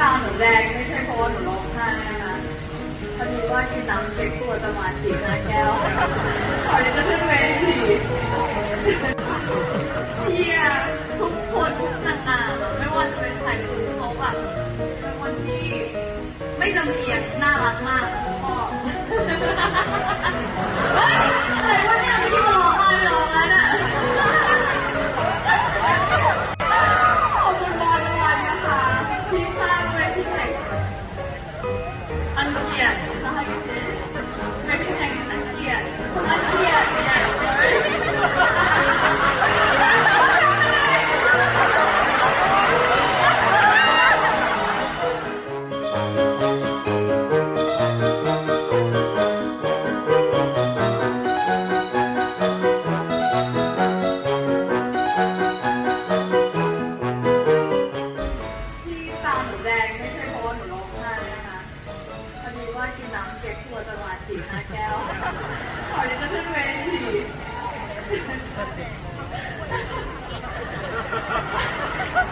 ตาหนูแดงไม่ใช่เพราะว่าหนูร้องไห้นะคะพอดีว่ากินน้ำเก๊กตัวประมาณสี่ห้าแก้วก่อนที่จะขึ้นเวทีเชียร์ทุกคนทุกนางงามไม่ว่าจะเป็นใครคือเขาแบบเป็นคนที่ไม่ลำเอียงน่ารักมากชอ ว่ากินน้ำเก๊กตัวประมาณสี่ห้าแก้วก่อนที่จะขึ้นเวที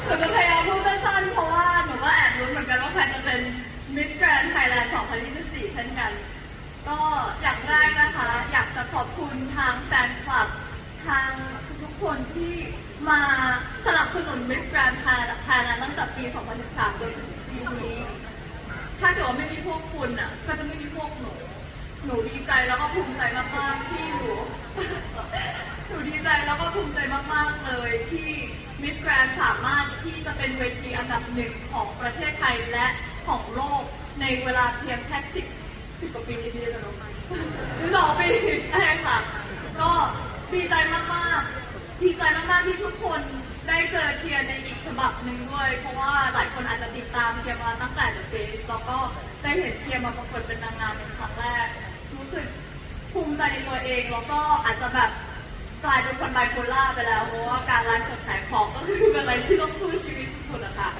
หนูจะพยายามพูดสั้นๆเพราะว่าหนูก็แอบรู้นเหมือนกันว่าใครจะเป็น Miss Grand Thailand 2024เช่นกัน ก็อย่างแรกนะคะ อยากจะขอบคุณทางแฟนคลับ ทางทุกคนที่มาสนับสนุน Miss Grand Thailand ตั้งแต่ปี 2013 จนถึงปีนี้ ถ้าเกิดว่าไม่มีพวกคุณอะ ก็จะไม่มีพวกหนู หนูดีใจแล้วก็ภูมิใจมากๆที่หนูหนูดีใจแล้วก็ภูมิใจมากๆเลยที่ Miss Grand สามารถที่จะเป็นเวทีอันดับหนึ่งของประเทศไทยและของโลกในเวลาเพียงแค่สิบสิบกว่าปีที่จะลงมาหรือสองปีใช่ค่ะ ก็ดีใจมากๆ ดีใจมากๆที่ทุกคนได้เจอเชียร์ในอีกฉบับหนึ่งด้วย เพราะว่าหลายคนอาจจะติดตามเชียร์มาตั้งแต่เดอะเฟส แล้วก็ได้เห็นเชียร์มาประกวดเป็นนางงามเป็นครั้งแรก รู้สึกภูมิใจในตัวเอง แล้วก็อาจจะแบบกลายเป็นคนไบโพล่าไปแล้ว เพราะว่าการไลฟ์สดขายของก็คือเป็นอะไรที่ต้องสู้ชีวิตสุดๆอะค่ะ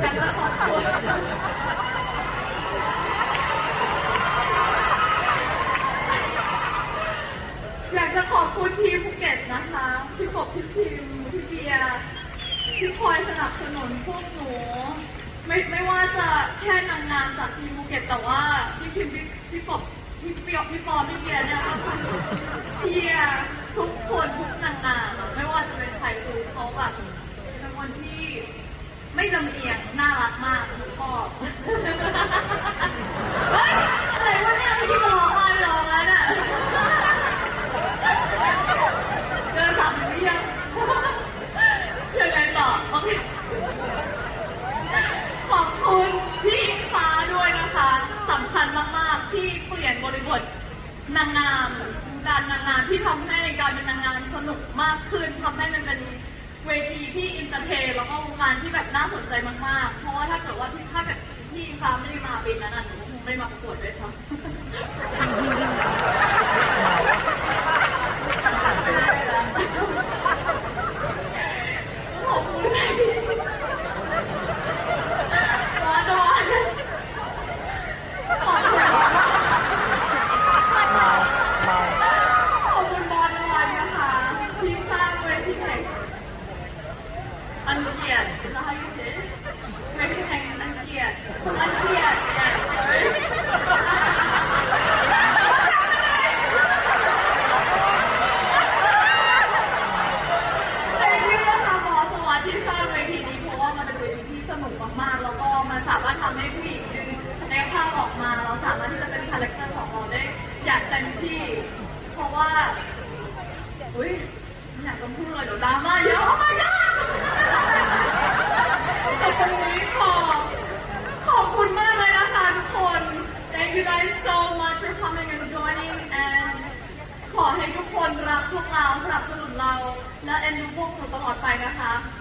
อยากจะขอบคุณอยากจะขอบคุณทีมภูเก็ตนะคะพี่กบพี่ทีมพี่เบียร์ที่คอยสนับสนุนพวกหนู ไม่ไม่ว่าจะแค่นางงามจากทีมภูเก็ตแต่ว่าพี่พิมพี่พี่กบพี่เปียกพี่ปอพี่เบียร์เนี่ยก็คือเชียร์ทุกคนทุกนางงามไม่ว่าจะเป็นใครคือเขาแบบเป็นคนที่ไม่ลำเอียงหน้า นางงามการนางงามที่ทำให้การเป็นนางงามสนุกมากขึ้นทำให้มันเป็นเวทีที่อินเตอร์เทนแล้วก็วงการที่แบบน่าสนใจมากๆ เพราะว่าถ้าเกิดว่าที่ถ้าแบบพี่ฟ้าไม่ได้มาปีนั้นน่ะหนูก็คงไม่มาประกวดด้วยซ้ำ ขอบคุณร้อนร้อนขอบคุณขอบคุณบอลวันนะคะที่สร้างเวทีแห่งอันเกียรตินะคะยูเซเวทีแห่งอันเกียรติอันเกียรติใหญ่เลยแต่ที่นะคะหมอสวัสดิ์ที่สร้างเวทีนี้เพราะว่ามันเป็นเวทีที่สนุกมากๆ แล้วก็มันสามารถทำให้ผู้หญิงดึงในภาพออกมา เราสามารถที่จะเป็นคาแรคเตอร์ของเรา ได้อย่างเต็มที่เพราะว่าอุ้ยไม่อยากจะพูดเลยเดี๋ยวดราม่าเยอะ Oh my god แต่ตรงนี้พอขอบคุณมากเลยนะคะทุกคน Thank you guys so much for coming and joining and ขอให้ทุกคนรักพวก เราสนับสนุนเราและเอ็นพวกหนูตลอดไปนะคะ